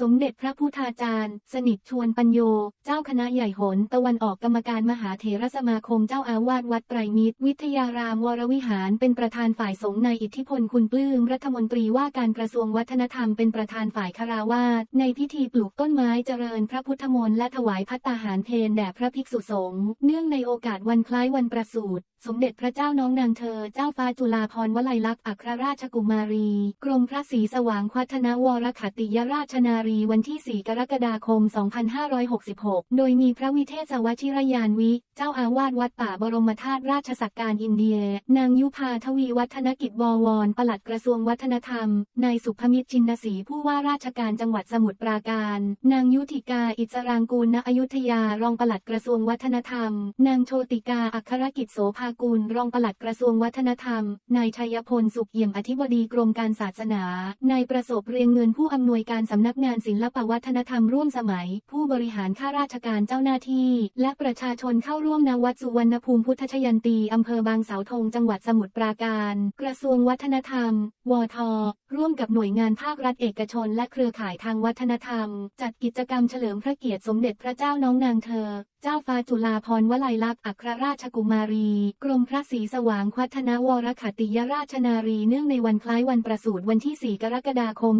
สมเด็จพระพุทธาจารย์ สนิทชวนปัญโย เจ้าคณะใหญ่หนตะวันออกกรรมการมหาเถรสมาคมเจ้าอาวาสวัดไตรมิตร วิทยารามวรวิหาร เป็นประธานฝ่ายสงฆ์ในอิทธิพลคุณปลื้มรัฐมนตรีว่าการกระทรวงวัฒนธรรมเป็นประธานฝ่ายคาราวาสในพิธีปลูกต้นไม้เจริญพระพุทธมนต์และถวายพัตตาหารเพลแด่พระภิกษุสงฆ์เนื่องในโอกาสวันคล้ายวันประสูติ สมเด็จพระเจ้าน้องนางเธอ เจ้าฟ้าจุฬาภรวลัยลักษณ์อัครราชกุมารี กรมพระศรีสว่างควัฒนวรขตติยราชนารีวันที่ 4 กรกฎาคม 2566 โดยมีพระวิเทศวชิรยานวิ เจ้าอาวาสวัดป่าบรมธาตุราชสักการอินเดีย นางยุพาทวีวัฒนกิจบวร ปลัดกระทรวงวัฒนธรรม นายสุภมิตรจินศรีผู้ว่าราชการจังหวัดสมุทรปราการ นางยุติกาอิสรางกูลณอยุธยารองปลัดกระทรวงวัฒนธรรม นางโชติกาอัครกิจโสภากูล รองปลัดกระทรวงวัฒนธรรม นายชัยพลสุขเอี่ยมอธิบดีกรมการศาสนา นายประสบเรียงเงินผู้อำนวยการสำนักงานศิลปวัฒนธรรมร่วมสมัย ผู้บริหารข้าราชการเจ้าหน้าที่ และประชาชนเข้าร่วมนวัดสุวรรณภูมิพุทธชยันตีอำเภอบางเสาธงจังหวัดสมุทรปราการ กระทรวงวัฒนธรรม วท ร่วมกับหน่วยงานภาครัฐเอกชนและเครือข่ายทางวัฒนธรรม จัดกิจกรรมเฉลิมพระเกียรติสมเด็จพระเจ้าน้องนางเธอ เจ้าฟ้าจุฬาภรณ์วลัยลักษณ์อัครราชกุมารี กรมพระศรีสว่างควัฒนวรขัตติยราชนารีเนื่องในวันคล้ายวันประสูติวันที่ 4 กรกฎาคม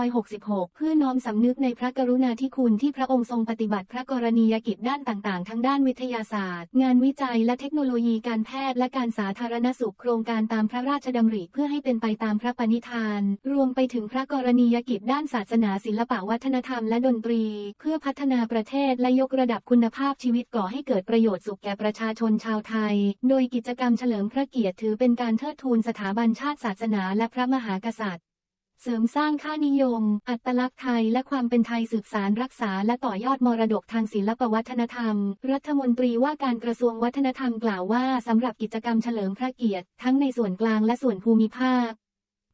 2566 เพื่อน้อมสำนึกในพระกรุณาธิคุณที่พระองค์ทรงปฏิบัติพระกรณียกิจด้านต่างๆ ทั้งด้านวิทยาศาสตร์ งานวิจัยและเทคโนโลยีการแพทย์และการสาธารณสุขโครงการตามพระราชดำริเพื่อให้เป็นไปตามพระปณิธานรวมไปถึงพระกรณียกิจด้านศาสนาศิลปวัฒนธรรมและดนตรี เพื่อพัฒนาประเทศและยกระดับคุณภาพชีวิตก่อให้เกิดประโยชน์สุขแก่ประชาชนชาวไทย โดยกิจกรรมเฉลิมพระเกียรติถือเป็นการเทิดทูนสถาบันชาติศาสนาและพระมหากษัตริย์เสริมสร้างค่านิยม อัตลักษณ์ไทย และความเป็นไทยสืบสารรักษา และต่อยอดมรดกทางศิลปวัฒนธรรม รัฐมนตรีว่าการกระทรวงวัฒนธรรมกล่าวว่าสำหรับกิจกรรมเฉลิมพระเกียรติ ทั้งในส่วนกลางและส่วนภูมิภาค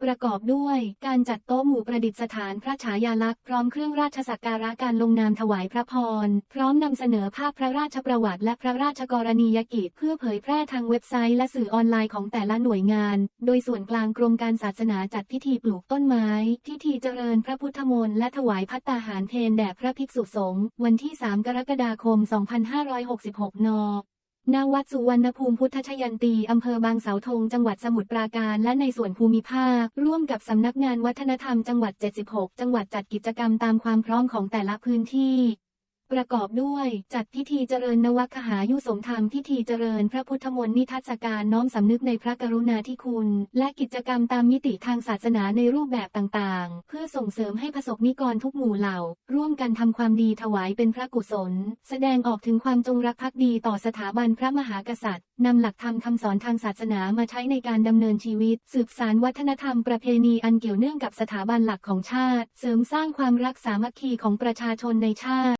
ประกอบด้วย การจัดโต๊ะหมู่ประดิษฐานพระฉายาลักษณ์พร้อมเครื่องราชสักการะการลงนามถวายพระพร พร้อมนำเสนอภาพพระราชประวัติและพระราชกรณียกิจเพื่อเผยแพร่ทางเว็บไซต์และสื่อออนไลน์ของแต่ละหน่วยงาน โดยส่วนกลางกรมการศาสนาจัดพิธีปลูกต้นไม้ พิธีเจริญพระพุทธมนต์และถวายพัตตาหารเพลแด่พระภิกษุสงฆ์วันที่ 3 กรกฎาคม 2566 น ณวัดสุวรรณภูมิพุทธชยันตี อำเภอบางเสาธง จังหวัดสมุทรปราการและในส่วนภูมิภาค ร่วมกับสำนักงานวัฒนธรรมจังหวัด 76 จังหวัดจัดกิจกรรมตามความพร้อมของแต่ละพื้นที่ ประกอบด้วย จัดพิธีเจริญนวคหายุสมธรรมพิธีเจริญพระพุทธมนต์นิทรรศการน้อมสำนึกในพระกรุณาธิคุณ และกิจกรรมตามมิติทางศาสนาในรูปแบบต่างๆ เพื่อส่งเสริมให้ประสบนิกรทุกหมู่เหล่า ร่วมกันทำความดีถวายเป็นพระกุศล แสดงออกถึงความจงรักภักดีต่อสถาบันพระมหากษัตริย์นำหลักธรรมคำสอนทางศาสนามาใช้ในการดำเนินชีวิต สืบสานวัฒนธรรมประเพณีอันเกี่ยวเนื่องกับสถาบันหลักของชาติ เสริมสร้างความรักสามัคคีของประชาชนในชาติ